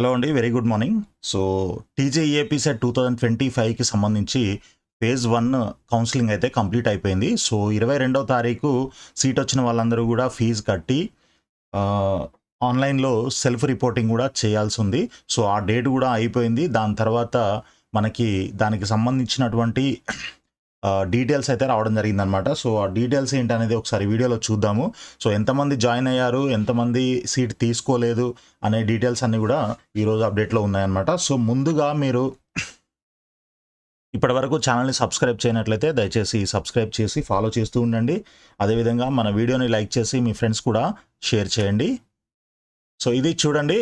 Hello అండి very good morning so TGEAP CET two thousand twenty ఫైవ్కి సంబంధించి phase one counselling అయితే complete అయిపోయింది. సో ఇరవై రెండవ తారీఖు సీట్ వచ్చిన వాళ్ళందరూ కూడా ఫీజు కట్టి ఆన్లైన్లో సెల్ఫ్ రిపోర్టింగ్ కూడా చేయాల్సి ఉంది. సో ఆ డేట్ కూడా అయిపోయింది. దాని తర్వాత మనకి దానికి సంబంధించినటువంటి డీటెయిల్స్ అయితే రావడం జరిగిందనమాట. సో ఆ డీటెయిల్స్ ఏంటనేది ఒకసారి వీడియోలో చూద్దాము. సో ఎంతమంది జాయిన్ అయ్యారు? ఎంతమంది సీట్ తీసుకోలేదు? అనే డీటెయిల్స్ అన్నీ కూడా ఈరోజు అప్డేట్లో ఉన్నాయన్నమాట. సో ముందుగా మీరు ఇప్పటివరకు ఛానల్ని సబ్స్క్రైబ్ చేయనట్లయితే దయచేసి సబ్స్క్రైబ్ చేసి ఫాలో చేస్తూ ఉండండి. అదేవిధంగా మన వీడియోని లైక్ చేసి మీ ఫ్రెండ్స్ కూడా షేర్ చేయండి. సో ఇది చూడండి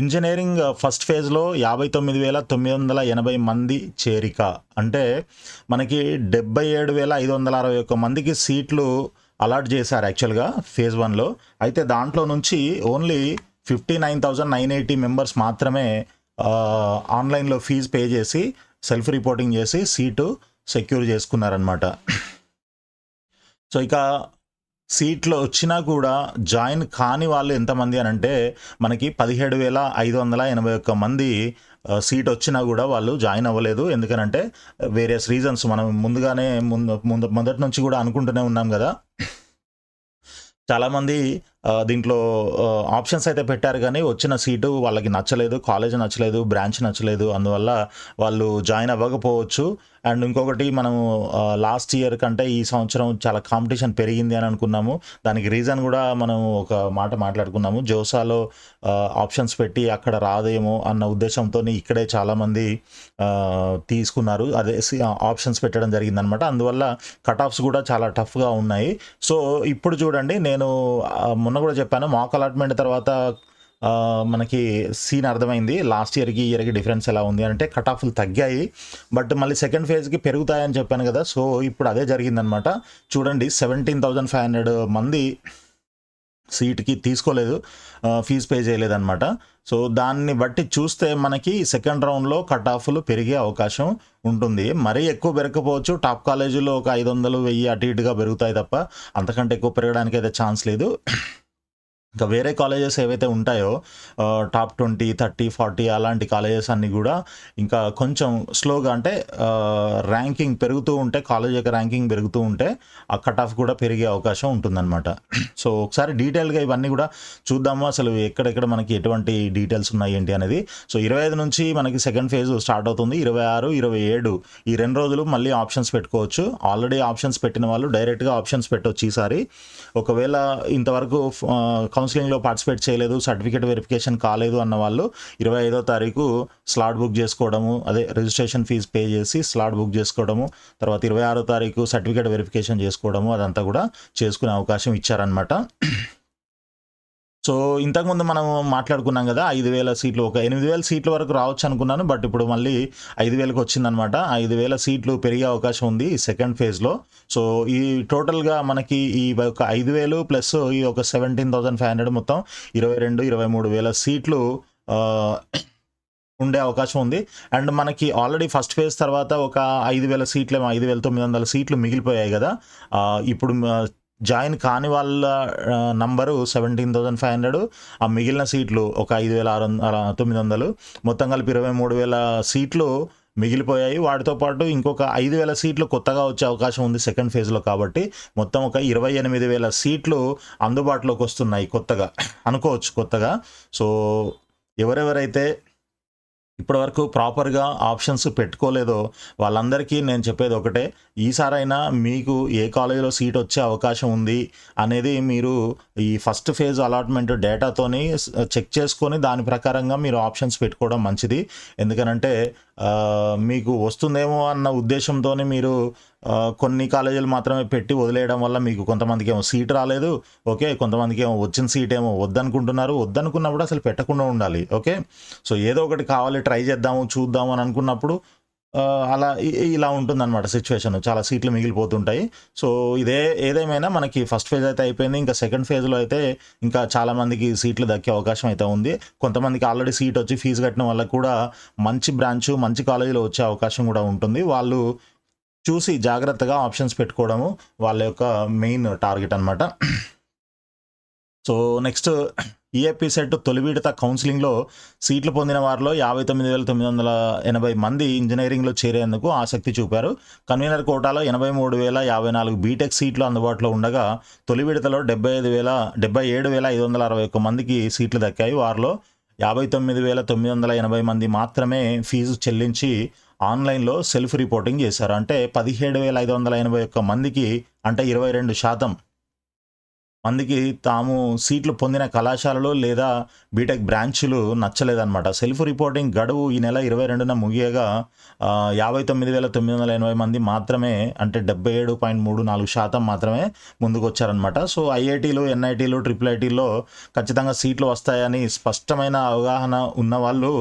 ఇంజనీరింగ్ ఫస్ట్ ఫేజ్లో యాభై తొమ్మిది వేల తొమ్మిది వందల ఎనభై మంది చేరిక. అంటే మనకి డెబ్బై ఏడు వేల ఐదు వందల అరవై ఒక్క మందికి సీట్లు అలాట్ చేశారు యాక్చువల్గా ఫేజ్ వన్లో. అయితే దాంట్లో నుంచి only fifty nine thousand nine eighty members మాత్రమే ఆన్లైన్లో ఫీజు పే చేసి సెల్ఫ్ రిపోర్టింగ్ చేసి సీటు సెక్యూర్ చేసుకున్నారనమాట సో ఇక సీట్లు వచ్చినా కూడా జాయిన్ కాని వాళ్ళు ఎంతమంది అని అంటే మనకి పదిహేడు వేల ఐదు వందల ఎనభై ఒక్క మంది సీట్ వచ్చినా కూడా వాళ్ళు జాయిన్ అవ్వలేదు. ఎందుకనంటే వేరియస్ రీజన్స్ మనం ముందుగానే ముందు ముందు మొదటి నుంచి కూడా అనుకుంటూనే ఉన్నాం కదా. చాలామంది దీంట్లో ఆప్షన్స్ అయితే పెట్టారు కానీ వచ్చిన సీటు వాళ్ళకి నచ్చలేదు కాలేజ్ నచ్చలేదు బ్రాంచ్ నచ్చలేదు. అందువల్ల వాళ్ళు జాయిన్ అవ్వకపోవచ్చు. అండ్ ఇంకొకటి మనం లాస్ట్ ఇయర్ కంటే ఈ సంవత్సరం చాలా కాంపిటీషన్ పెరిగింది అని అనుకున్నాము. దానికి రీజన్ కూడా మనం ఒక మాట మాట్లాడుకున్నాము. జోసాలో ఆప్షన్స్ పెట్టి అక్కడ రాదేమో అన్న ఉద్దేశంతో ఇక్కడే చాలామంది తీసుకున్నారు. అదే ఆప్షన్స్ పెట్టడం జరిగిందనమాట. అందువల్ల కట్ ఆఫ్స్ కూడా చాలా టఫ్గా ఉన్నాయి. సో ఇప్పుడు చూడండి నేను మొన్న కూడా చెప్పాను మాక్ అలాట్మెంట్ తర్వాత మనకి సీన్ అర్థమైంది. లాస్ట్ ఇయర్కి ఇయర్కి డిఫరెన్స్ ఎలా ఉంది అంటే కట్ ఆఫ్లు తగ్గాయి. బట్ మళ్ళీ సెకండ్ ఫేజ్కి పెరుగుతాయని చెప్పాను కదా సో ఇప్పుడు అదే జరిగిందనమాట. చూడండి సెవెంటీన్ థౌజండ్ ఫైవ్ హండ్రెడ్ మంది సీట్కి తీసుకోలేదు ఫీజు పే చేయలేదన్నమాట. సో దాన్ని బట్టి చూస్తే మనకి సెకండ్ రౌండ్లో కట్ ఆఫ్లు పెరిగే అవకాశం ఉంటుంది. మరీ ఎక్కువ పెరగకపోవచ్చు. టాప్ కాలేజీలో ఒక ఐదు వందలు వెయ్యి అటు ఇటుగా పెరుగుతాయి తప్ప అంతకంటే ఎక్కువ పెరగడానికి అయితే ఛాన్స్ లేదు. ఇంకా వేరే కాలేజెస్ ఏవైతే ఉంటాయో టాప్ ట్వంటీ థర్టీ ఫార్టీ అలాంటి కాలేజెస్ అన్నీ కూడా ఇంకా కొంచెం స్లోగా అంటే ర్యాంకింగ్ పెరుగుతూ ఉంటే కాలేజ్ యొక్క ర్యాంకింగ్ పెరుగుతూ ఉంటే ఆ కట్ ఆఫ్ కూడా పెరిగే అవకాశం ఉంటుందన్నమాట. సో ఒకసారి డీటెయిల్గా ఇవన్నీ కూడా చూద్దాము. అసలు ఎక్కడెక్కడ మనకి ఎటువంటి డీటెయిల్స్ ఉన్నాయి ఏంటి అనేది. సో ఇరవై ఐదు నుంచి మనకి సెకండ్ ఫేజ్ స్టార్ట్ అవుతుంది. ఇరవై ఆరు ఇరవై ఏడు ఈ రెండు రోజులు మళ్ళీ ఆప్షన్స్ పెట్టుకోవచ్చు. ఆల్రెడీ ఆప్షన్స్ పెట్టిన వాళ్ళు డైరెక్ట్గా ఆప్షన్స్ పెట్టవచ్చు ఈసారి. ఒకవేళ ఇంతవరకు కౌన్సిలింగ్లో పార్టిసిపేట్ చేయలేదు సర్టిఫికేట్ వెరిఫికేషన్ కాలేదు అన్న వాళ్ళు ఇరవై ఐదో తారీఖు స్లాట్ బుక్ చేసుకోవడము అదే రిజిస్ట్రేషన్ ఫీజు పే చేసి స్లాట్ బుక్ చేసుకోవడము తర్వాత ఇరవై ఆరో తారీఖు సర్టిఫికేట్ వెరిఫికేషన్ చేసుకోవడము అదంతా కూడా చేసుకునే అవకాశం ఇచ్చారనమాట సో ఇంతకుముందు మనం మాట్లాడుకున్నాం కదా ఐదు వేల సీట్లు ఒక ఎనిమిది వేల సీట్ల వరకు రావచ్చు అనుకున్నాను బట్ ఇప్పుడు మళ్ళీ ఐదు వేలకు వచ్చిందనమాట. ఐదు వేల సీట్లు పెరిగే అవకాశం ఉంది ఈ సెకండ్ ఫేజ్లో. సో ఈ టోటల్గా మనకి ఈ ఒక ఐదు వేలు ప్లస్ ఈ ఒక సెవెంటీన్ థౌసండ్ ఫైవ్ హండ్రెడ్ మొత్తం ఇరవై రెండు ఇరవై మూడు వేల సీట్లు ఉండే అవకాశం ఉంది. అండ్ మనకి ఆల్రెడీ ఫస్ట్ ఫేజ్ తర్వాత ఒక ఐదు వేల సీట్లు ఐదు వేల తొమ్మిది వందల సీట్లు మిగిలిపోయాయి కదా. ఇప్పుడు జాయిన్ కాని వాళ్ళ number seventeen thousand five hundred ఆ మిగిలిన సీట్లు ఒక ఐదు వేల ఆరు తొమ్మిది వందలు. మొత్తం కలిపి ఇరవై మూడు వేల సీట్లు మిగిలిపోయాయి. వాటితో పాటు ఇంకొక ఐదు వేల సీట్లు కొత్తగా వచ్చే అవకాశం ఉంది సెకండ్ ఫేజ్లో కాబట్టి మొత్తం ఒక ఇరవై ఎనిమిది వేల సీట్లు అందుబాటులోకి వస్తున్నాయి కొత్తగా. అనుకోవచ్చు కొత్తగా. సో ఎవరెవరైతే ఇప్పటివరకు ప్రాపర్గా ఆప్షన్స్ పెట్టుకోలేదో వాళ్ళందరికీ నేను చెప్పేది ఒకటే ఈసారైనా మీకు ఏ కాలేజీలో సీట్ వచ్చే అవకాశం ఉంది అనేది మీరు ఈ ఫస్ట్ ఫేజ్ అలాట్మెంట్ డేటాతోని చెక్ చేసుకొని దాని ప్రకారంగా మీరు ఆప్షన్స్ పెట్టుకోవడం మంచిది. ఎందుకనంటే మీకు వస్తుందేమో అన్న ఉద్దేశంతో మీరు కొన్ని కాలేజీలు మాత్రమే పెట్టి వదిలేయడం వల్ల మీకు కొంతమందికి ఏమో సీట్ రాలేదు ఓకే? కొంతమందికి ఏమో వచ్చిన సీట్ ఏమో వద్దనుకుంటున్నారు. వద్దనుకున్నప్పుడు అసలు పెట్టకుండా ఉండాలి ఓకే? సో ఏదో ఒకటి కావాలి ట్రై చేద్దాము చూద్దాము అని అనుకున్నప్పుడు అలా ఇలా ఉంటుందన్నమాట సిచ్యువేషన్. చాలా సీట్లు మిగిలిపోతుంటాయి. సో ఇదే ఏదేమైనా మనకి ఫస్ట్ ఫేజ్ అయితే అయిపోయింది. ఇంకా సెకండ్ ఫేజ్లో అయితే ఇంకా చాలామందికి సీట్లు దక్కే అవకాశం అయితే ఉంది. కొంతమందికి ఆల్రెడీ సీట్ వచ్చి ఫీజు కట్టిన వాళ్ళకి కూడా మంచి బ్రాంచ్ మంచి కాలేజీలో వచ్చే అవకాశం కూడా ఉంటుంది. వాళ్ళు చూసి జాగ్రత్తగా ఆప్షన్స్ పెట్టుకోవడము వాళ్ళ యొక్క మెయిన్ టార్గెట్ అనమాట సో నెక్స్ట్ ఈఏపీ సెట్ తొలి విడత కౌన్సిలింగ్లో సీట్లు పొందిన వారిలో యాభై తొమ్మిది వేల తొమ్మిది వందల ఎనభై మంది ఇంజనీరింగ్లో చేరేందుకు ఆసక్తి చూపారు. కన్వీనర్ కోటాలో ఎనభై మూడు వేల యాభై నాలుగు బీటెక్ సీట్లు అందుబాటులో ఉండగా తొలి విడతలో డెబ్బై ఐదు వేల డెబ్బై ఏడు వేల ఐదు వందల అరవై ఒక్క మందికి సీట్లు దక్కాయి. వారిలో యాభై తొమ్మిది వేల తొమ్మిది వందల ఎనభై మంది మాత్రమే ఫీజు చెల్లించి ఆన్లైన్లో సెల్ఫ్ రిపోర్టింగ్ చేశారు. అంటే పదిహేడు వేల ఐదు వందల ఎనభై ఒక్క మందికి అంటే ఇరవై రెండు శాతం మందికి తాము సీట్లు పొందిన కళాశాలలు లేదా బీటెక్ బ్రాంచ్లు నచ్చలేదన్నమాట. సెల్ఫ్ రిపోర్టింగ్ గడువు ఈ నెల ఇరవై రెండున ముగియగా యాభై తొమ్మిది వేల తొమ్మిది వందల ఎనభై మంది మాత్రమే అంటే డెబ్బై ఏడు పాయింట్ మూడు నాలుగు శాతం మాత్రమే ముందుకు వచ్చారనమాట సో ఐఐటీలు ఎన్ఐటీలు ట్రిపుల్ ఐటీల్లో ఖచ్చితంగా సీట్లు వస్తాయని స్పష్టమైన అవగాహన ఉన్న వాళ్ళు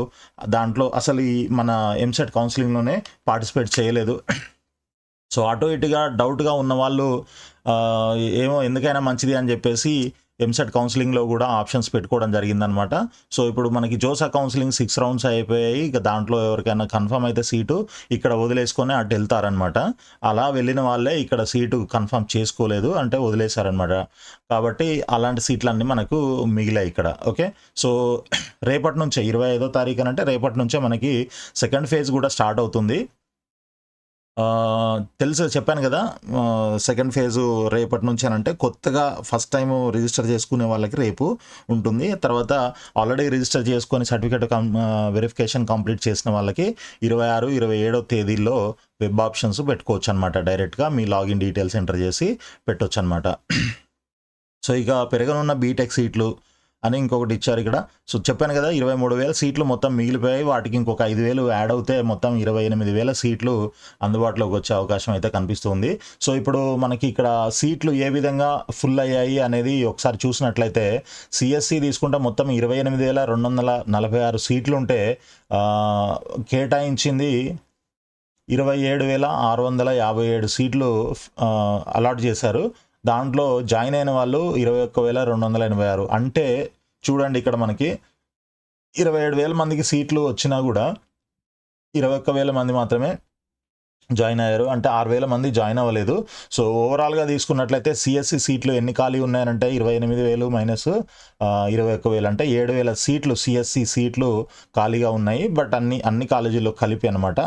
దాంట్లో అసలు ఈ మన ఎంసెట్ కౌన్సిలింగ్లోనే పార్టిసిపేట్ చేయలేదు. సో అటు ఇటుగా డౌట్గా ఉన్న వాళ్ళు ఏమో ఎందుకైనా మంచిది అని చెప్పేసి ఎంసెట్ కౌన్సిలింగ్లో కూడా ఆప్షన్స్ పెట్టుకోవడం జరిగిందనమాట సో ఇప్పుడు మనకి జోసా కౌన్సిలింగ్ సిక్స్ రౌండ్స్ అయిపోయాయి. ఇక దాంట్లో ఎవరికైనా కన్ఫర్మ్ అయితే సీటు ఇక్కడ వదిలేసుకొని అటు వెళ్తారనమాట అలా వెళ్ళిన వాళ్ళే ఇక్కడ సీటు కన్ఫర్మ్ చేసుకోలేదు అంటే వదిలేశారనమాట కాబట్టి అలాంటి సీట్లన్నీ మనకు మిగిలాయి ఇక్కడ. ఓకే? సో రేపటి నుంచే ఇరవై ఐదో తారీఖున అంటే రేపటి నుంచే మనకి సెకండ్ ఫేజ్ కూడా స్టార్ట్ అవుతుంది. తెలుసు చెప్పాను కదా సెకండ్ ఫేజు రేపటి నుంచి అని అంటే కొత్తగా ఫస్ట్ టైం రిజిస్టర్ చేసుకునే వాళ్ళకి రేపు ఉంటుంది. తర్వాత ఆల్రెడీ రిజిస్టర్ చేసుకొని సర్టిఫికేట్ వెరిఫికేషన్ కంప్లీట్ చేసిన వాళ్ళకి ఇరవై ఆరు ఇరవై ఏడో తేదీల్లో వెబ్ ఆప్షన్స్ పెట్టుకోవచ్చు అనమాట డైరెక్ట్గా మీ లాగిన్ డీటెయిల్స్ ఎంటర్ చేసి పెట్టవచ్చు అనమాట సో ఇక పెరగనున్న బీటెక్ సీట్లు అని ఇంకొకటి ఇచ్చారు ఇక్కడ. సో చెప్పాను కదా ఇరవై మూడు వేల సీట్లు మొత్తం మిగిలిపోయాయి. వాటికి ఇంకొక ఐదు వేలు యాడ్ అవుతే మొత్తం ఇరవై ఎనిమిది వేల సీట్లు అందుబాటులోకి వచ్చే అవకాశం అయితే కనిపిస్తుంది. సో ఇప్పుడు మనకి ఇక్కడ సీట్లు ఏ విధంగా ఫుల్ అయ్యాయి అనేది ఒకసారి చూసినట్లయితే సిఎస్సి తీసుకుంటే మొత్తం ఇరవై ఎనిమిది వేల రెండు వందల నలభై ఆరు సీట్లు ఉంటే కేటాయించింది ఇరవై ఏడు వేల ఆరు వందల యాభై ఏడు సీట్లు అలాట్ చేశారు. దాంట్లో జాయిన్ అయిన వాళ్ళు ఇరవై ఒక్క వేల రెండు వందల ఎనభై ఆరు. అంటే చూడండి ఇక్కడ మనకి ఇరవై ఏడు వేల మందికి సీట్లు వచ్చినా కూడా ఇరవై ఒక్క వేల మంది మాత్రమే జాయిన్ అయ్యారు. అంటే ఆరు వేల మంది జాయిన్ అవ్వలేదు. సో ఓవరాల్గా తీసుకున్నట్లయితే సిఎస్సి సీట్లు ఎన్ని ఖాళీ ఉన్నాయంటే ఇరవై ఎనిమిది వేలు మైనస్ ఇరవై ఒక్క వేలు. అంటే ఏడు వేల సీట్లు సిఎస్సి సీట్లు ఖాళీగా ఉన్నాయి. బట్ అన్ని అన్ని కాలేజీల్లో కలిపి అనమాట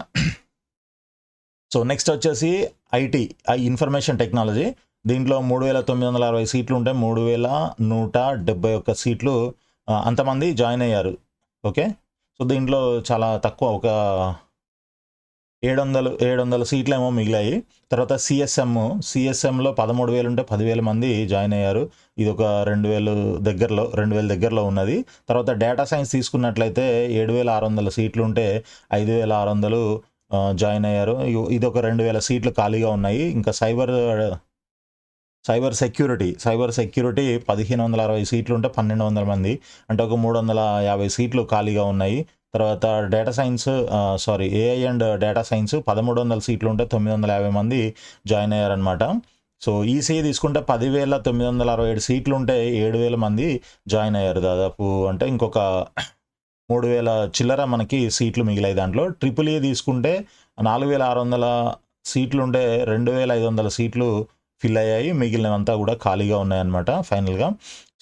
సో నెక్స్ట్ వచ్చేసి ఐటీ ఐ ఇన్ఫర్మేషన్ టెక్నాలజీ. దీంట్లో మూడు వేల తొమ్మిది వందల అరవై సీట్లు ఉంటే మూడు వేల నూట డెబ్బై ఒక్క సీట్లు అంతమంది జాయిన్ అయ్యారు. ఓకే? సో దీంట్లో చాలా తక్కువ ఒక ఏడు వందలు ఏడు వందల సీట్లు ఏమో మిగిలాయి. తర్వాత సిఎస్ఎం సిఎస్ఎంలో పదమూడు వేలు ఉంటే పదివేల మంది జాయిన్ అయ్యారు. ఇది ఒక రెండు వేలు దగ్గరలో రెండు వేల దగ్గరలో ఉన్నది. తర్వాత డేటా సైన్స్ తీసుకున్నట్లయితే ఏడు వేల ఆరు వందల సీట్లు ఉంటే ఐదు వేల ఆరు వందలు జాయిన్ అయ్యారు. ఇది ఒక రెండు వేల సీట్లు ఖాళీగా ఉన్నాయి. ఇంకా cyber cyber security cyber security పదిహేను వందల అరవై సీట్లు ఉంటే పన్నెండు వందల మంది. అంటే ఒక మూడు వందల యాభై సీట్లు ఖాళీగా ఉన్నాయి. తర్వాత data science sorry AI and data science పదమూడు వందల సీట్లు ఉంటే తొమ్మిది వందల యాభై మంది జాయిన్ అయ్యారనమాట సో ఈసీ తీసుకుంటే పదివేల తొమ్మిది వందల అరవై ఏడు సీట్లు ఉంటే ఏడు వేల మంది జాయిన్ అయ్యారు దాదాపు. అంటే ఇంకొక మూడు వేల చిల్లర మనకి సీట్లు మిగిలాయి దాంట్లో. ట్రిపుల్ ఏ తీసుకుంటే నాలుగు వేల ఆరు వందల సీట్లు ఉంటే రెండు వేల ఐదు వందల సీట్లు ఫిల్ అయ్యాయి మిగిలినవంతా కూడా ఖాళీగా ఉన్నాయన్నమాట ఫైనల్గా.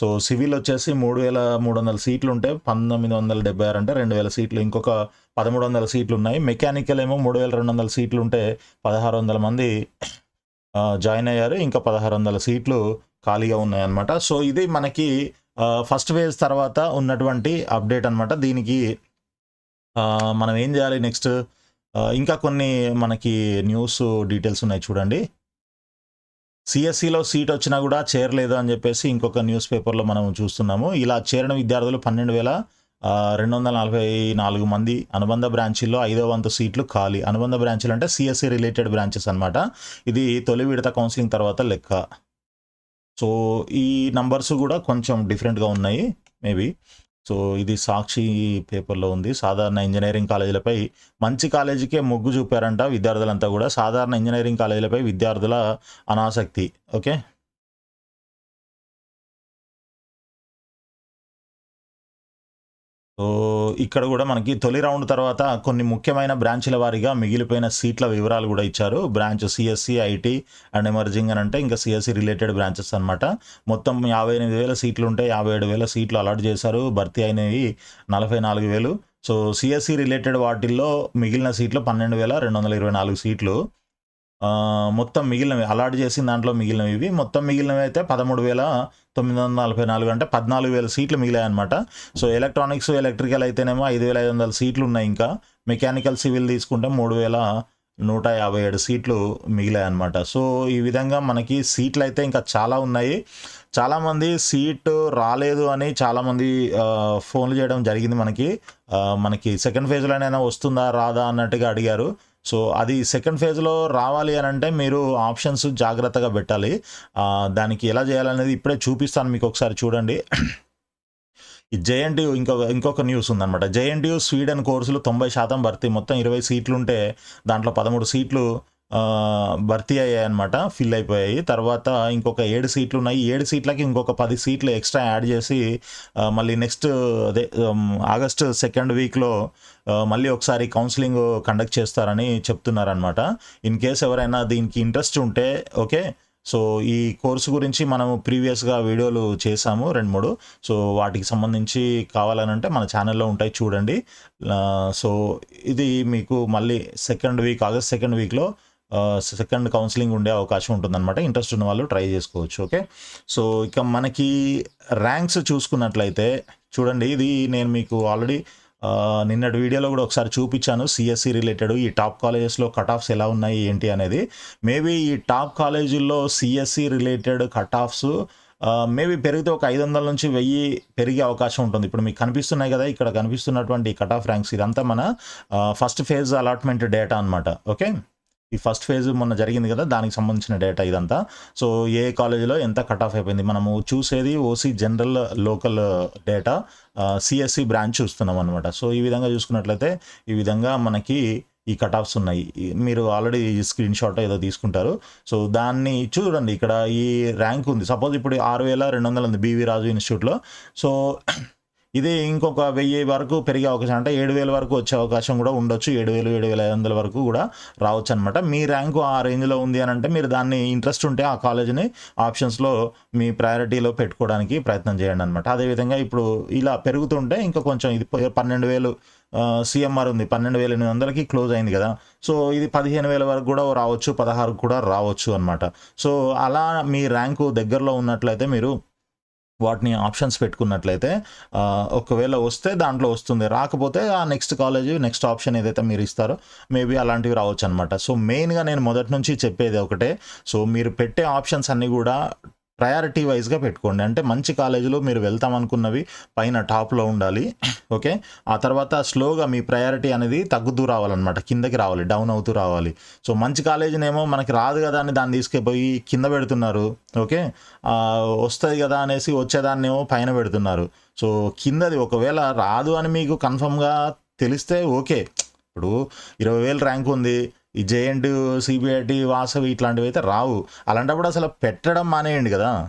సో సివిల్ వచ్చేసి మూడు వేల మూడు వందల సీట్లు ఉంటే పంతొమ్మిది వందల డెబ్బై ఆరు అంటే రెండు వేల సీట్లు. ఇంకొక పదమూడు వందల సీట్లు ఉన్నాయి మెకానికల్ ఏమో మూడు వేల రెండు వందల సీట్లు ఉంటే పదహారు వందల మంది జాయిన్ అయ్యారు. ఇంకా పదహారు వందల సీట్లు ఖాళీగా ఉన్నాయన్నమాట. సో ఇది మనకి ఫస్ట్ ఫేజ్ తర్వాత ఉన్నటువంటి అప్డేట్ అనమాట దీనికి మనం ఏం చేయాలి నెక్స్ట్? ఇంకా కొన్ని మనకి న్యూస్ డీటెయిల్స్ ఉన్నాయి చూడండి. సిఎస్సిలో సీట్ వచ్చినా కూడా చేరలేదు అని చెప్పేసి ఇంకొక న్యూస్ పేపర్లో మనం చూస్తున్నాము. ఇలా చేరిన విద్యార్థులు పన్నెండు వేల రెండు వందల నలభై నాలుగు మంది అనుబంధ బ్రాంచీల్లో ఐదో వంతు సీట్లు ఖాళీ. అనుబంధ బ్రాంచీలు అంటే సిఎస్సి రిలేటెడ్ బ్రాంచెస్ అనమాట ఇది తొలి విడత కౌన్సిలింగ్ తర్వాత లెక్క. సో ఈ నంబర్స్ కూడా కొంచెం డిఫరెంట్గా ఉన్నాయి మేబీ సో ఇది సాక్షి పేపర్లో ఉంది. సాధారణ ఇంజనీరింగ్ కాలేజీలపై మంచి కాలేజీకే మొగ్గు చూపారంట విద్యార్థులంతా కూడా. సాధారణ ఇంజనీరింగ్ కాలేజీలపై విద్యార్థుల అనాసక్తి. ఓకే? సో ఇక్కడ కూడా మనకి తొలి రౌండ్ తర్వాత కొన్ని ముఖ్యమైన బ్రాంచ్ల వారీగా మిగిలిపోయిన సీట్ల వివరాలు కూడా ఇచ్చారు. Branch CSE IT and emerging అని అంటే ఇంకా సిఎస్సి రిలేటెడ్ బ్రాంచెస్ అనమాట మొత్తం యాభై ఎనిమిది వేల సీట్లు ఉంటే యాభై ఏడు వేల సీట్లు అలాట్ చేశారు. భర్తీ అయినవి నలభై నాలుగు వేలు. సో సిఎస్సి రిలేటెడ్ వాటిల్లో మిగిలిన సీట్లు పన్నెండు వేల రెండు వందల ఇరవై నాలుగు సీట్లు. మొత్తం మిగిలినవి అలాట్ చేసిన దాంట్లో మిగిలినవి ఇవి. మొత్తం మిగిలినవి అయితే పదమూడు వేల తొమ్మిది వందల నలభై నాలుగు అంటే పద్నాలుగు వేల సీట్లు మిగిలాయి అనమాట సో ఎలక్ట్రానిక్స్ ఎలక్ట్రికల్ అయితేనేమో ఐదు వేల ఐదు వందల సీట్లు ఉన్నాయి ఇంకా. మెకానికల్ సివిల్ తీసుకుంటే మూడు వేల నూట యాభై ఏడు సీట్లు మిగిలాయి అనమాట సో ఈ విధంగా మనకి సీట్లు అయితే ఇంకా చాలా ఉన్నాయి. చాలామంది సీట్ రాలేదు అని చాలామంది ఫోన్లు చేయడం జరిగింది మనకి. మనకి సెకండ్ ఫేజ్లోనైనా వస్తుందా రాదా అన్నట్టుగా అడిగారు. సో అది సెకండ్ ఫేజ్లో రావాలి అని అంటే మీరు ఆప్షన్స్ జాగ్రత్తగా పెట్టాలి. దానికి ఎలా చేయాలనేది ఇప్పుడే చూపిస్తాను మీకు ఒకసారి చూడండి. ఈ జేఎన్టీయూ ఇంకొక ఇంకొక న్యూస్ ఉందన్నమాట. జేఎన్టీయూ స్వీడన్ కోర్సులు తొంభై శాతం భర్తీ. మొత్తం ఇరవై సీట్లు ఉంటే దాంట్లో పదమూడు సీట్లు భర్తీ అయ్యాయి అనమాట ఫిల్ అయిపోయాయి. తర్వాత ఇంకొక ఏడు సీట్లు ఉన్నాయి. ఏడు సీట్లకి ఇంకొక పది సీట్లు ఎక్స్ట్రా యాడ్ చేసి మళ్ళీ నెక్స్ట్ అదే ఆగస్ట్ సెకండ్ వీక్లో మళ్ళీ ఒకసారి కౌన్సిలింగ్ కండక్ట్ చేస్తారని చెప్తున్నారనమాట ఇన్ కేస్ ఎవరైనా దీనికి ఇంట్రెస్ట్ ఉంటే ఓకే సో ఈ కోర్సు గురించి మనము ప్రీవియస్గా వీడియోలు చేసాము రెండు మూడు. సో వాటికి సంబంధించి కావాలనంటే మన ఛానల్లో ఉంటాయి చూడండి. సో ఇది మీకు మళ్ళీ సెకండ్ వీక్ ఆగస్ట్ సెకండ్ వీక్లో సెకండ్ కౌన్సిలింగ్ ఉండే అవకాశం ఉంటుందన్నమాట. ఇంట్రెస్ట్ ఉన్న వాళ్ళు ట్రై చేసుకోవచ్చు ఓకే సో ఇక మనకి ర్యాంక్స్ చూసుకున్నట్లయితే చూడండి ఇది నేను మీకు ఆల్రెడీ నిన్నటి వీడియోలో కూడా ఒకసారి చూపించాను. సిఎస్సి రిలేటెడ్ ఈ టాప్ కాలేజెస్లో కట్ ఆఫ్స్ ఎలా ఉన్నాయి ఏంటి అనేది. మేబీ ఈ టాప్ కాలేజీల్లో CSE related cut offs maybe పెరిగితే ఒక ఐదు వందల నుంచి వెయ్యి పెరిగే అవకాశం ఉంటుంది. ఇప్పుడు మీకు కనిపిస్తున్నాయి కదా ఇక్కడ కనిపిస్తున్నటువంటి కట్ ఆఫ్ ర్యాంక్స్ ఇదంతా మన ఫస్ట్ ఫేజ్ అలాట్మెంట్ డేటా అనమాట ఓకే ఈ ఫస్ట్ ఫేజ్ మొన్న జరిగింది కదా దానికి సంబంధించిన డేటా ఇదంతా. సో ఏ కాలేజీలో ఎంత కట్ ఆఫ్ అయిపోయింది? మనము చూసేది OC general local data CSE branch చూస్తున్నాం అనమాట సో ఈ విధంగా చూసుకున్నట్లయితే ఈ విధంగా మనకి ఈ కట్ ఆఫ్స్ ఉన్నాయి. మీరు ఆల్రెడీ స్క్రీన్ షాట్ ఏదో తీసుకుంటారు. సో దాన్ని చూడండి. ఇక్కడ ఈ ర్యాంక్ ఉంది. సపోజ్ ఇప్పుడు ఆరు వేల రెండు వందలు ఉంది బీవీ రాజు ఇన్స్టిట్యూట్లో సో ఇది ఇంకొక వెయ్యి వరకు పెరిగే అవకాశం అంటే ఏడు వేల వరకు వచ్చే అవకాశం కూడా ఉండొచ్చు. ఏడు వేలు ఏడు వేల ఐదు వందల వరకు కూడా రావచ్చు అనమాట మీ ర్యాంకు ఆ రేంజ్లో ఉంది అని అంటే మీరు దాన్ని ఇంట్రెస్ట్ ఉంటే ఆ కాలేజీని ఆప్షన్స్లో మీ ప్రయారిటీలో పెట్టుకోవడానికి ప్రయత్నం చేయండి అనమాట అదేవిధంగా ఇప్పుడు ఇలా పెరుగుతుంటే ఇంకా కొంచెం ఇది పన్నెండు వేలు సిఎంఆర్ ఉంది. పన్నెండు వేల ఎనిమిది వందలకి క్లోజ్ అయింది కదా. సో ఇది పదిహేను వేల వరకు కూడా రావచ్చు పదహారు కూడా రావచ్చు అనమాట సో అలా మీ ర్యాంకు దగ్గరలో ఉన్నట్లయితే మీరు వాటిని ఆప్షన్స్ పెట్టుకున్నట్లయితే ఒకవేళ వస్తే దాంట్లో వస్తుంది. రాకపోతే ఆ నెక్స్ట్ కాలేజ్ నెక్స్ట్ ఆప్షన్ ఏదైతే మీరు ఇస్తారో మేబీ అలాంటివి రావచ్చు అనమాట సో మెయిన్గా నేను మొదటి నుంచి చెప్పేది ఒకటే. సో మీరు పెట్టే ఆప్షన్స్ అన్నీ కూడా ప్రయారిటీ వైజ్గా పెట్టుకోండి. అంటే మంచి కాలేజీలో మీరు వెళ్తాం అనుకున్నవి పైన టాప్లో ఉండాలి. ఓకే ఆ తర్వాత స్లోగా మీ ప్రయారిటీ అనేది తగ్గుతూ రావాలన్నమాట. కిందకి రావాలి. డౌన్ అవుతూ రావాలి. సో మంచి కాలేజీనేమో మనకి రాదు కదా అని దాన్ని తీసుకుపోయి కింద పెడుతున్నారు. ఓకే వస్తుంది కదా అనేసి వచ్చేదాన్నేమో పైన పెడుతున్నారు. సో కిందది ఒకవేళ రాదు అని మీకు కన్ఫర్మ్గా తెలిస్తే ఓకే ఇప్పుడు ఇరవై వేలు ర్యాంక్ ఉంది. ఈ జేఎంట్ సిబిఐటి వాసవి ఇట్లాంటివి అయితే రావు. అలాంటప్పుడు అసలు పెట్టడం మానేయండి కదా.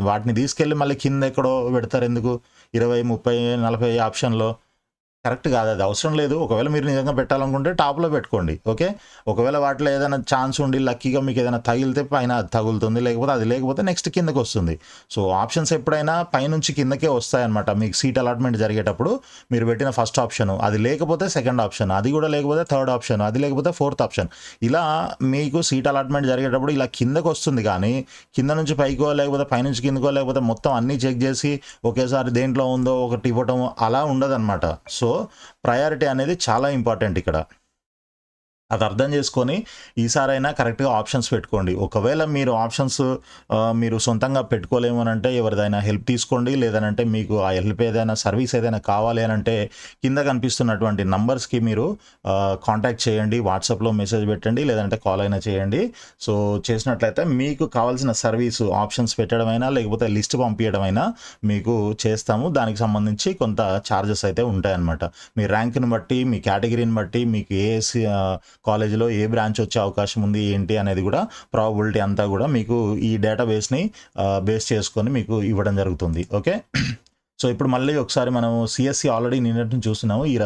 వాటిని తీసుకెళ్ళి మళ్ళీ కింద ఎక్కడో పెడతారు ఎందుకు? ఇరవై ముప్పై నలభై ఆప్షన్లో కరెక్ట్ కాదు అది అవసరం లేదు. ఒకవేళ మీరు నిజంగా పెట్టాలనుకుంటే టాప్లో పెట్టుకోండి ఓకే? ఒకవేళ వాటిలో ఏదైనా ఛాన్స్ ఉండి లక్కీగా మీకు ఏదైనా తగిలితే పైన అది తగులుతుంది లేకపోతే అది లేకపోతే నెక్స్ట్ కిందకి వస్తుంది. సో ఆప్షన్స్ ఎప్పుడైనా పైనుంచి కిందకే వస్తాయన్నమాట. మీకు సీట్ అలాట్మెంట్ జరిగేటప్పుడు మీరు పెట్టిన ఫస్ట్ ఆప్షన్ అది లేకపోతే సెకండ్ ఆప్షన్ అది కూడా లేకపోతే థర్డ్ ఆప్షన్ అది లేకపోతే ఫోర్త్ ఆప్షన్. ఇలా మీకు సీట్ అలాట్మెంట్ జరిగేటప్పుడు ఇలా కిందకు వస్తుంది కానీ కింద నుంచి పైకో లేకపోతే పైనుంచి కిందకో లేకపోతే మొత్తం అన్నీ చెక్ చేసి ఒకేసారి దేంట్లో ఉందో ఒకటి ఇవ్వటం అలా ఉండదన్నమాట. సో ప్రయారిటీ అనేది చాలా ఇంపార్టెంట్ ఇక్కడ. అది అర్థం చేసుకొని ఈసారైనా కరెక్ట్గా ఆప్షన్స్ పెట్టుకోండి. ఒకవేళ మీరు ఆప్షన్స్ మీరు సొంతంగా పెట్టుకోలేము అని అంటే ఎవరిదైనా హెల్ప్ తీసుకోండి. లేదనంటే మీకు ఆ హెల్ప్ ఏదైనా సర్వీస్ ఏదైనా కావాలి అని అంటే కింద కనిపిస్తున్నటువంటి నంబర్స్కి మీరు కాంటాక్ట్ చేయండి. వాట్సాప్లో మెసేజ్ పెట్టండి. లేదంటే కాల్ అయినా చేయండి. సో చేసినట్లయితే మీకు కావాల్సిన సర్వీసు ఆప్షన్స్ పెట్టడమైనా లేకపోతే లిస్ట్ పంపించడమైనా మీకు చేస్తాము. దానికి సంబంధించి కొంత ఛార్జెస్ అయితే ఉంటాయన్నమాట. మీ ర్యాంక్ని బట్టి మీ కేటగిరీని బట్టి మీకు ఏ కాలేజీలో ఏ బ్రాంచ్ వచ్చే అవకాశం ఉంది ఏంటి అనేది కూడా ప్రాబిలిటీ అంతా కూడా మీకు ఈ డేటాబేస్ని బేస్ చేసుకొని మీకు ఇవ్వడం జరుగుతుంది. ఓకే? సో ఇప్పుడు మళ్ళీ ఒకసారి మనం సిఎస్సి ఆల్రెడీ నిన్నటిని చూస్తున్నాము. ఈ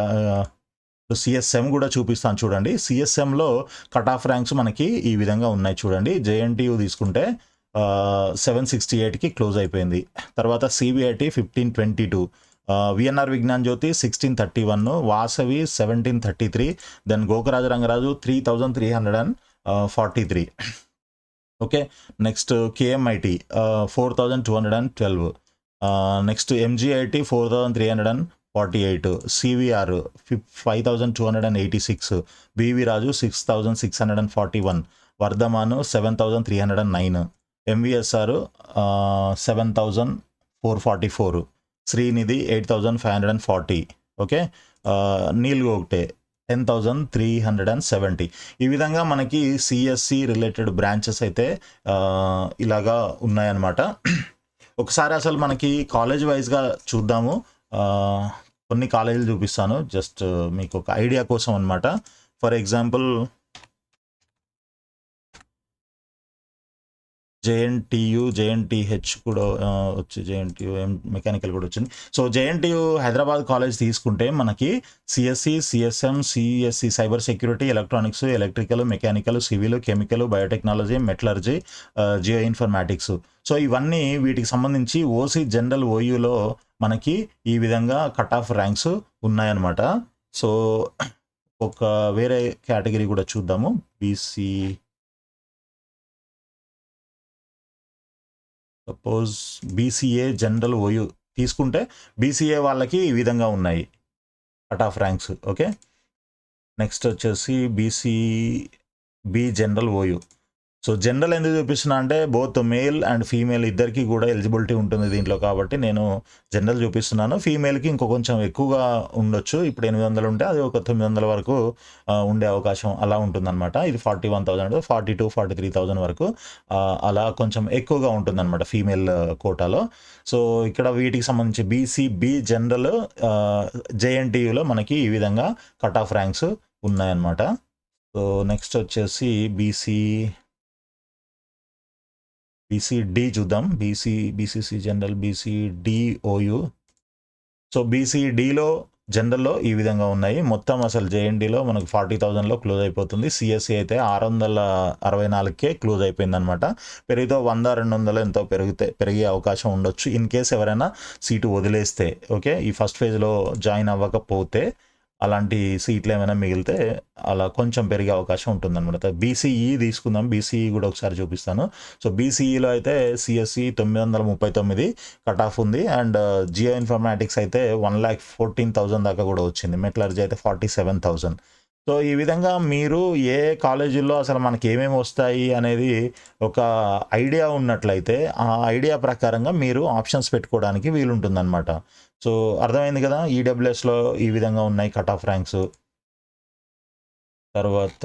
సిఎస్ఎం కూడా చూపిస్తాను చూడండి. సిఎస్ఎంలో కట్ ఆఫ్ ర్యాంక్స్ మనకి ఈ విధంగా ఉన్నాయి చూడండి. జేఎన్టీయు తీసుకుంటే సెవెన్ సిక్స్టీ ఎయిట్కి క్లోజ్ అయిపోయింది. తర్వాత CBIT fifteen twenty two VNR Vignan Jyothi sixteen thirty one Vasavi seventeen thirty three then Gokaraju Rangaraju three thousand three hundred and forty three okay next KMIT four thousand two hundred and twelve next MGIT four thousand three hundred and forty eight CVR fif five thousand two hundred and eighty six BV Raju six thousand six hundred and forty one Vardhaman seven thousand three hundred and nine MVSR seven thousand four forty four Srinidhi eight thousand five hundred and forty. Okay? Neil Gogte ten thousand three hundred and seventy. ఈ విధంగా మనకి CSC related branches అయితే ఇలాగా ఉన్నాయన్నమాట. ఒకసారి అసలు మనకి college వైజ్గా చూద్దాము. కొన్ని కాలేజీలు చూపిస్తాను. జస్ట్ మీకు ఒక ఐడియా కోసం అనమాట ఫర్ ఎగ్జాంపుల్ జేఎన్టీయు జేఎన్టీహెచ్ కూడా వచ్చి జేఎన్టీయు ఎం మెకానికల్ కూడా వచ్చింది. సో జేఎన్టీయు హైదరాబాద్ కాలేజ్ తీసుకుంటే మనకి CSE CSM CSE cyber security electronics electrical mechanical civil chemical biotechnology metallurgy geo informatics. So ఇవన్నీ వీటికి సంబంధించి ఓసీ జనరల్ ఓయూలో మనకి ఈ విధంగా కట్ ఆఫ్ ర్యాంక్స్ ఉన్నాయన్నమాట. సో ఒక వేరే కేటగిరీ కూడా చూద్దాము. BC suppose BCA general OU తీసుకుంటే బీసీఏ వాళ్ళకి ఈ విధంగా ఉన్నాయి. Cut off ranks okay? Next వచ్చేసి BC B general OU. So general ఎందుకు చూపిస్తున్నా అంటే బోత్ మేల్ అండ్ ఫీమేల్ ఇద్దరికి కూడా ఎలిజిబిలిటీ ఉంటుంది దీంట్లో కాబట్టి నేను జనరల్ చూపిస్తున్నాను. ఫీమేల్కి ఇంకో కొంచెం ఎక్కువగా ఉండొచ్చు. ఇప్పుడు ఎనిమిది వందలు ఉంటే అది ఒక తొమ్మిది వందల వరకు ఉండే అవకాశం అలా ఉంటుందన్నమాట. ఇది forty one thousand forty two forty three thousand వరకు అలా కొంచెం ఎక్కువగా ఉంటుందన్నమాట ఫీమేల్ కోటాలో. సో ఇక్కడ వీటికి సంబంధించి బీసీ బి జనరల్ జేఎన్టీయూలో మనకి ఈ విధంగా కట్ ఆఫ్ ర్యాంక్స్ ఉన్నాయన్నమాట. సో నెక్స్ట్ వచ్చేసి బీసీ బీసీడి చూద్దాం. BC BCC general BCD OU so బీసీడిలో జనరల్లో ఈ విధంగా ఉన్నాయి. మొత్తం అసలు జేఎన్డీలో మనకు ఫార్టీ థౌజండ్లో క్లోజ్ అయిపోతుంది. సిఎస్సి అయితే ఆరు వందల అరవై నాలుగుకే క్లోజ్ అయిపోయింది అనమాట పెరిగితే వంద రెండు వందలు ఎంతో పెరిగితే పెరిగే అవకాశం ఉండొచ్చు. ఇన్ కేస్ ఎవరైనా సీటు వదిలేస్తే ఓకే ఈ ఫస్ట్ ఫేజ్లో జాయిన్ అవ్వకపోతే అలాంటి సీట్లు ఏమైనా మిగిలితే అలా కొంచెం పెరిగే అవకాశం ఉంటుందన్నమాట. బీసీఈ తీసుకుందాం. బీసీఈ కూడా ఒకసారి చూపిస్తాను. సో బీసీఈలో అయితే సిఎస్సి తొమ్మిది వందల ముప్పై తొమ్మిది కట్ ఆఫ్ ఉంది. అండ్ uh, జియో ఇన్ఫర్మాటిక్స్ అయితే వన్ ల్యాక్ ఫోర్టీన్ థౌజండ్ దాకా కూడా వచ్చింది. మెట్లర్జీ అయితే ఫార్టీ సెవెన్ థౌజండ్ సో ఈ విధంగా మీరు ఏ కాలేజీల్లో అసలు మనకి ఏమేమి వస్తాయి అనేది ఒక ఐడియా ఉన్నట్లయితే ఆ ఐడియా ప్రకారంగా మీరు ఆప్షన్స్ పెట్టుకోవడానికి వీలుంటుందన్నమాట. సో అర్థమైంది కదా? ఈడబ్ల్యూఎస్లో ఈ విధంగా ఉన్నాయి కట్ ఆఫ్ ర్యాంక్స్. తర్వాత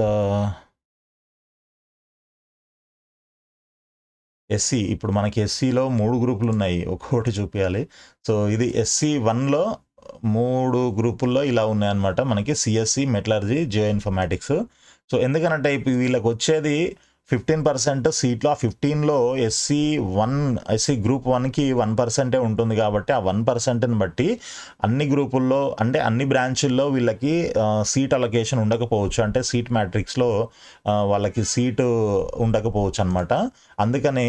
ఎస్సీ ఇప్పుడు మనకి ఎస్సీలో మూడు గ్రూపులు ఉన్నాయి. ఒక్కొక్కటి చూపించాలి సో ఇది ఎస్సీ వన్లో మూడు గ్రూపుల్లో ఇలా ఉన్నాయన్నమాట. మనకి CSE metallurgy geo informatics. So ఎందుకనంటే ఇప్పుడు వీళ్ళకి వచ్చేది ఫిఫ్టీన్ పర్సెంట్ సీట్లో ఆ ఫిఫ్టీన్లో ఎస్సీ వన్ ఎస్సీ గ్రూప్ వన్కి వన్ పర్సెంటే ఉంటుంది కాబట్టి ఆ వన్ పర్సెంట్ని బట్టి అన్ని గ్రూపుల్లో అంటే అన్ని బ్రాంచుల్లో వీళ్ళకి సీట్ అలొకేషన్ ఉండకపోవచ్చు. అంటే సీట్ మ్యాట్రిక్స్లో వాళ్ళకి సీటు ఉండకపోవచ్చు అనమాట అందుకనే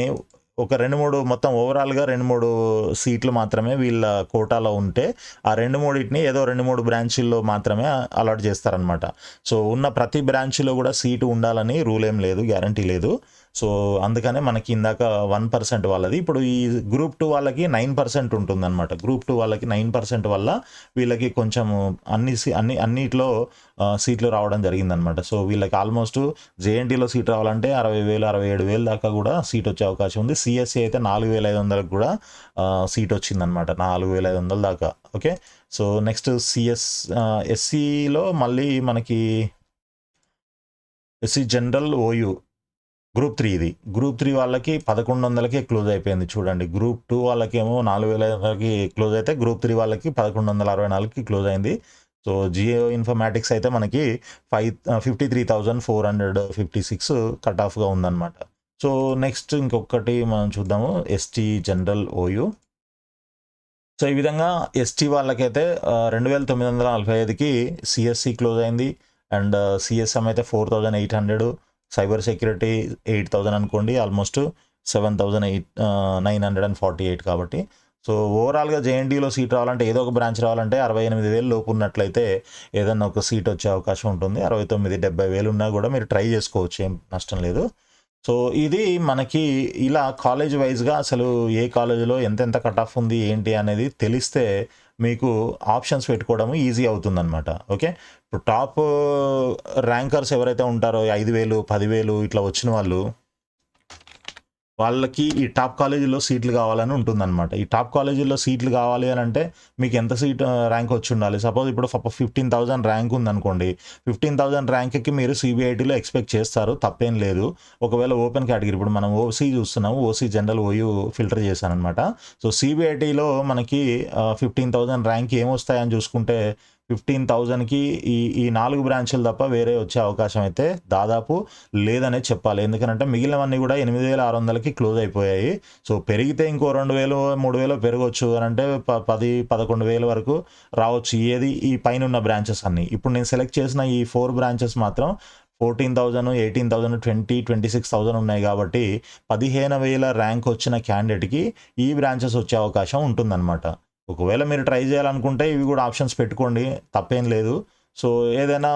ఒక రెండు మూడు మొత్తం ఓవరాల్గా రెండు మూడు సీట్లు మాత్రమే వీళ్ళ కోటాలో ఉంటే ఆ రెండు మూడింటిని ఏదో రెండు మూడు బ్రాంచీల్లో మాత్రమే అలాట్ చేస్తారనమాట సో ఉన్న ప్రతి బ్రాంచ్లో కూడా సీటు ఉండాలని రూల్ ఏం లేదు గ్యారంటీ లేదు. సో అందుకనే మనకి ఇందాక వన్ పర్సెంట్ వాళ్ళది. ఇప్పుడు ఈ గ్రూప్ టూ వాళ్ళకి నైన్ పర్సెంట్ ఉంటుందన్నమాట. గ్రూప్ టూ వాళ్ళకి నైన్ పర్సెంట్ వల్ల వీళ్ళకి కొంచెం అన్ని సీ- అన్ని అన్నిట్లో సీట్లు రావడం జరిగిందనమాట సో వీళ్ళకి ఆల్మోస్ట్ జేఎన్టీలో సీట్ రావాలంటే అరవై వేలు అరవై ఏడు వేలు దాకా కూడా సీట్ వచ్చే అవకాశం ఉంది. సిఎస్సి అయితే నాలుగు వేల ఐదు వందలకు కూడా సీట్ వచ్చిందనమాట నాలుగు వేల ఐదు వందల దాకా. ఓకే? సో నెక్స్ట్ సిఎస్ ఎస్సీలో మళ్ళీ మనకి SC general OU group three ఇది. గ్రూప్ త్రీ వాళ్ళకి పదకొండు వందలకే క్లోజ్ అయిపోయింది చూడండి. గ్రూప్ టూ వాళ్ళకేమో నాలుగు వేల వందలకి క్లోజ్ అయితే గ్రూప్ త్రీ వాళ్ళకి పదకొండు వందల అరవై నాలుగుకి క్లోజ్ అయింది. సో జియో ఇన్ఫర్మాటిక్స్ అయితే మనకి five fifty three thousand four hundred fifty six cut ఆఫ్గా ఉందన్నమాట. సో నెక్స్ట్ ఇంకొకటి మనం చూద్దాము. ST general OU. సో ఈ విధంగా ఎస్టీ వాళ్ళకైతే రెండు వేల తొమ్మిది వందల నలభై ఐదుకి సిఎస్సి క్లోజ్ అయింది. అండ్ సిఎస్ఎం అయితే four thousand eight hundred. Cyber security eight thousand అనుకోండి almost seven thousand eight nine hundred and forty eight కాబట్టి. సో ఓవరాల్గా జేఎన్టీలో సీట్ రావాలంటే ఏదో ఒక బ్రాంచ్ రావాలంటే అరవై ఎనిమిది వేలు లోపు ఉన్నట్లయితే ఏదన్నా ఒక సీట్ వచ్చే అవకాశం ఉంటుంది. అరవై తొమ్మిది డెబ్బై వేలు ఉన్నా కూడా మీరు ట్రై చేసుకోవచ్చు ఏం నష్టం లేదు. సో ఇది మనకి ఇలా కాలేజ్ వైజ్గా అసలు ఏ కాలేజీలో ఎంతెంత కట్ ఆఫ్ ఉంది ఏంటి అనేది తెలిస్తే మీకు ఆప్షన్స్ పెట్టుకోవడం ఈజీ అవుతుందన్నమాట. ఓకే? ఇప్పుడు టాప్ ర్యాంకర్స్ ఎవరైతే ఉంటారో ఐదు వేలు పదివేలు ఇట్లా వచ్చిన వాళ్ళు వాళ్ళకి ఈ టాప్ కాలేజీలో సీట్లు కావాలని ఉంటుందన్నమాట. ఈ టాప్ కాలేజీలో సీట్లు కావాలి అని అంటే మీకు ఎంత సీట్ ర్యాంక్ వచ్చి ఉండాలి? సపోజ్ ఇప్పుడు ఫిఫ్టీన్ థౌసండ్ ర్యాంక్ ఉందనుకోండి ఫిఫ్టీన్ థౌసండ్ ర్యాంక్కి మీరు సిబిఐటీలో ఎక్స్పెక్ట్ చేస్తారు తప్పేం లేదు. ఒకవేళ ఓపెన్ కేటగిరీ ఇప్పుడు మనం ఓసీ చూస్తున్నాము ఓసీ జనరల్ ఓయూ ఫిల్టర్ చేశాను అనమాట సో సిబిఐటీలో మనకి ఫిఫ్టీన్ థౌసండ్ ర్యాంక్ ఏమొస్తాయని చూసుకుంటే ఫిఫ్టీన్ థౌజండ్కి ఈ ఈ నాలుగు బ్రాంచ్లు తప్ప వేరే వచ్చే అవకాశం అయితే దాదాపు లేదనే చెప్పాలి. ఎందుకంటే మిగిలినవన్నీ కూడా ఎనిమిది వేల ఆరు వందలకి క్లోజ్ అయిపోయాయి. సో పెరిగితే ఇంకో రెండు వేలు మూడు వేలు పెరగవచ్చు అని అంటే ప పది పదకొండు వేల వరకు రావచ్చు ఏది ఈ పైన ఉన్న బ్రాంచెస్ అన్ని. ఇప్పుడు నేను సెలెక్ట్ చేసిన ఈ ఫోర్ బ్రాంచెస్ మాత్రం fourteen thousand eighteen thousand twenty twenty six thousand ఉన్నాయి కాబట్టి పదిహేను వేల ర్యాంక్ వచ్చిన క్యాండిడేట్కి ఈ బ్రాంచెస్ వచ్చే అవకాశం ఉంటుందన్నమాట. ఒకవేళ మీరు ట్రై చేయాలనుకుంటే ఇవి కూడా ఆప్షన్స్ పెట్టుకోండి తప్పేం లేదు. సో ఏదైనా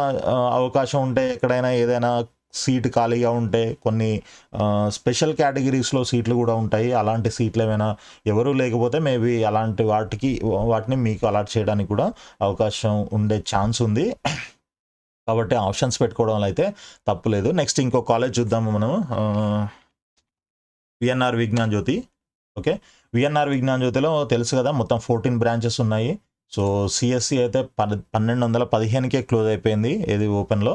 అవకాశం ఉంటే ఎక్కడైనా ఏదైనా సీట్ ఖాళీగా ఉంటే కొన్ని స్పెషల్ కేటగిరీస్లో సీట్లు కూడా ఉంటాయి. అలాంటి సీట్లు ఏమైనా ఎవరు లేకపోతే మేబీ అలాంటి వాటికి వాటిని మీకు అలాట్ చేయడానికి కూడా అవకాశం ఉండే ఛాన్స్ ఉంది. కాబట్టి ఆప్షన్స్ పెట్టుకోవడంలో అయితే తప్పులేదు నెక్స్ట్ ఇంకో కాలేజ్ చూద్దాము మనం. VNR Vignan Jyothi. Okay? VNR Vignan జ్యోతిలో తెలుసు కదా మొత్తం ఫోర్టీన్ బ్రాంచెస్ ఉన్నాయి. సో సిఎస్సి అయితే పన్ పన్నెండు వందల పదిహేనుకే క్లోజ్ అయిపోయింది ఏది ఓపెన్లో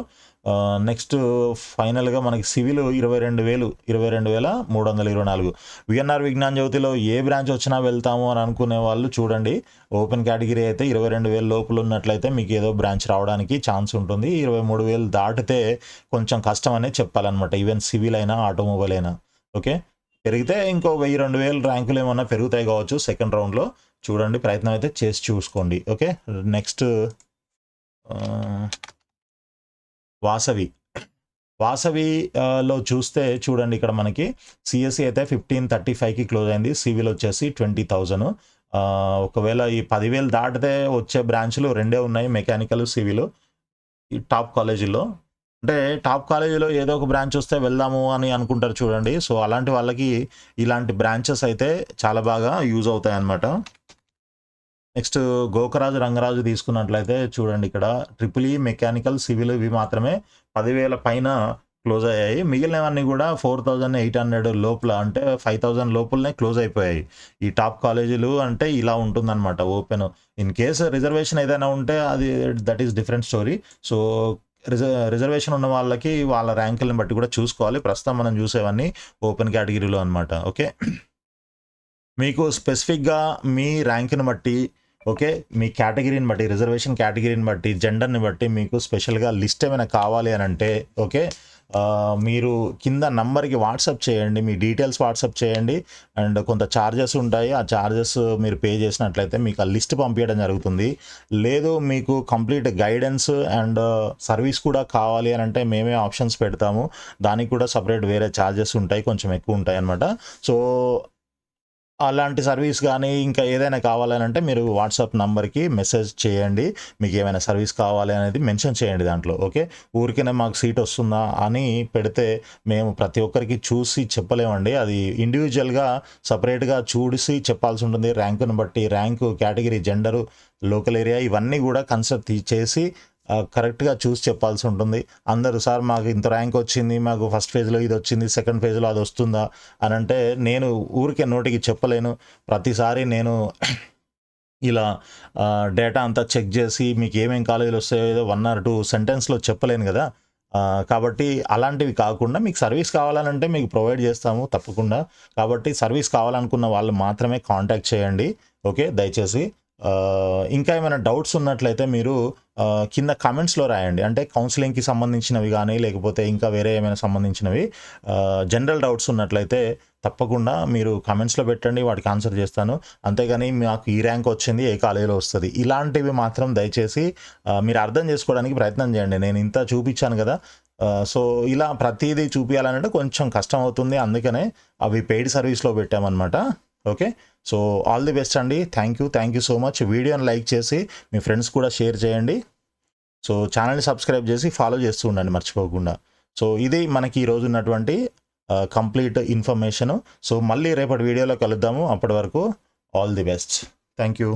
నెక్స్ట్ ఫైనల్గా మనకి సివిల్ ఇరవై రెండు వేలు ఇరవై రెండు వేల మూడు వందల ఇరవై నాలుగు. విఎన్ఆర్ విజ్ఞాన్ జ్యోతిలో ఏ బ్రాంచ్ వచ్చినా వెళ్తాము అని అనుకునే వాళ్ళు చూడండి. ఓపెన్ కేటగిరీ అయితే ఇరవై రెండు వేల లోపల ఉన్నట్లయితే మీకు ఏదో బ్రాంచ్ రావడానికి ఛాన్స్ ఉంటుంది. ఇరవై మూడు వేలు దాటితే కొంచెం కష్టం అనే చెప్పాలన్నమాట. ఈవెన్ సివిల్ అయినా ఆటోమొబైల్ అయినా. ఓకే? పెరిగితే ఇంకో వెయ్యి రెండు వేలు ర్యాంకులు ఏమన్నా పెరుగుతాయి కావచ్చు సెకండ్ రౌండ్లో చూడండి ప్రయత్నం అయితే చేసి చూసుకోండి. ఓకే? నెక్స్ట్ వాసవి. వాసవిలో చూస్తే చూడండి ఇక్కడ మనకి సిఎస్సి అయితే ఫిఫ్టీన్ థర్టీ ఫైవ్కి క్లోజ్ అయింది. సివిల్ వచ్చేసి ట్వంటీ థౌజండ్ ఒకవేళ ఈ పదివేలు దాటితే వచ్చే బ్రాంచ్లు రెండే ఉన్నాయి మెకానికల్ సివిల్ ఈ టాప్ కాలేజీలో అంటే టాప్ కాలేజీలో ఏదో ఒక బ్రాంచ్ వస్తే వెళ్దాము అని అనుకుంటారు చూడండి. సో అలాంటి వాళ్ళకి ఇలాంటి బ్రాంచెస్ అయితే చాలా బాగా యూజ్ అవుతాయి అన్నమాట నెక్స్ట్ గోకరాజు రంగరాజు తీసుకున్నట్లయితే చూడండి ఇక్కడ ట్రిపుల్ ఈ మెకానికల్ సివిల్ ఇవి మాత్రమే పదివేల పైన క్లోజ్ అయ్యాయి. మిగిలినవన్నీ కూడా ఫోర్ థౌజండ్ ఎయిట్ హండ్రెడ్ లోపల అంటే ఫైవ్ థౌజండ్ లోపలనే క్లోజ్ అయిపోయాయి. ఈ టాప్ కాలేజీలు అంటే ఇలా ఉంటుందన్నమాట ఓపెన్. ఇన్ కేస్ రిజర్వేషన్ ఏదైనా ఉంటే అది that is different story. So reservation ఉన్న వాళ్ళకి వాళ్ళ ర్యాంకులను బట్టి కూడా చూసుకోవాలి. ప్రస్తుతం మనం చూసేవన్నీ ఓపెన్ కేటగిరీలో అనమాట ఓకే? మీకు స్పెసిఫిక్గా మీ ర్యాంక్ని బట్టి ఓకే? మీ కేటగిరీని బట్టి రిజర్వేషన్ కేటగిరీని బట్టి జెండర్ని బట్టి మీకు స్పెషల్గా లిస్ట్ ఏమైనా కావాలి అని అంటే ఓకే? మీరు కింద నంబర్కి వాట్సాప్ చేయండి మీ డీటెయిల్స్ వాట్సాప్ చేయండి. అండ్ కొంత ఛార్జెస్ ఉంటాయి. ఆ ఛార్జెస్ మీరు పే చేసినట్లయితే మీకు ఆ లిస్ట్ పంపించడం జరుగుతుంది. లేదు మీకు కంప్లీట్ గైడెన్స్ అండ్ సర్వీస్ కూడా కావాలి అని అంటే మేమే ఆప్షన్స్ పెడతాము. దానికి కూడా సపరేట్ వేరే ఛార్జెస్ ఉంటాయి. కొంచెం ఎక్కువ ఉంటాయి అనమాట సో అలాంటి సర్వీస్ కానీ ఇంకా ఏదైనా కావాలని అంటే మీరు వాట్సాప్ నంబర్కి మెసేజ్ చేయండి. మీకు ఏమైనా సర్వీస్ కావాలి అనేది మెన్షన్ చేయండి దాంట్లో ఓకే? ఊరికనే మాకు సీట్ వస్తుందా అని పెడితే మేము ప్రతి ఒక్కరికి చూసి చెప్పలేమండి. అది ఇండివిజువల్గా సపరేట్గా చూసి చెప్పాల్సి ఉంటుంది ర్యాంకును బట్టి rank category gender local area ఇవన్నీ కూడా కన్సిడర్ చేసి కరెక్ట్గా చూసి చెప్పాల్సి ఉంటుంది. అందరూ సార్ మాకు ఇంత ర్యాంక్ వచ్చింది మాకు ఫస్ట్ ఫేజ్లో ఇది వచ్చింది సెకండ్ ఫేజ్లో అది వస్తుందా? అని అంటే నేను ఊరికే నోటికి చెప్పలేను. ప్రతిసారి నేను ఇలా డేటా అంతా చెక్ చేసి మీకు ఏమేం కాలేజీలు వస్తాయో ఏదో వన్ ఆర్ టూ సెంటెన్స్లో చెప్పలేను కదా. కాబట్టి అలాంటివి కాకుండా మీకు సర్వీస్ కావాలనంటే మీకు ప్రొవైడ్ చేస్తాము తప్పకుండా. కాబట్టి సర్వీస్ కావాలనుకున్న వాళ్ళు మాత్రమే కాంటాక్ట్ చేయండి. ఓకే? దయచేసి ఇంకా ఏమైనా డౌట్స్ ఉన్నట్లయితే మీరు కింద కమెంట్స్లో రాయండి. అంటే కౌన్సిలింగ్కి సంబంధించినవి కానీ లేకపోతే ఇంకా వేరే ఏమైనా సంబంధించినవి జనరల్ డౌట్స్ ఉన్నట్లయితే తప్పకుండా మీరు కమెంట్స్లో పెట్టండి వాటికి ఆన్సర్ చేస్తాను. అంతేగాని మాకు ఈ ర్యాంక్ వచ్చింది ఏ కాలేజీలో వస్తుంది. ఇలాంటివి మాత్రం దయచేసి మీరు అర్థం చేసుకోవడానికి ప్రయత్నం చేయండి. నేను ఇంత చూపించాను కదా. సో ఇలా ప్రతిదీ చూపించాలంటే కొంచెం కష్టం అవుతుంది. అందుకనే అవి పెయిడ్ సర్వీస్లో పెట్టామన్నమాట. Okay? So all the best అండి. Thank you. Thank you so much. వీడియోని లైక్ చేసి మీ ఫ్రెండ్స్ కూడా షేర్ చేయండి. సో ఛానల్ని సబ్స్క్రైబ్ చేసి ఫాలో చేస్తూ ఉండండి మర్చిపోకుండా. సో ఇది మనకి ఈరోజు ఉన్నటువంటి కంప్లీట్ ఇన్ఫర్మేషన్. సో మళ్ళీ రేపటి వీడియోలో కలుద్దాము. అప్పటి వరకు all the best. Thank you.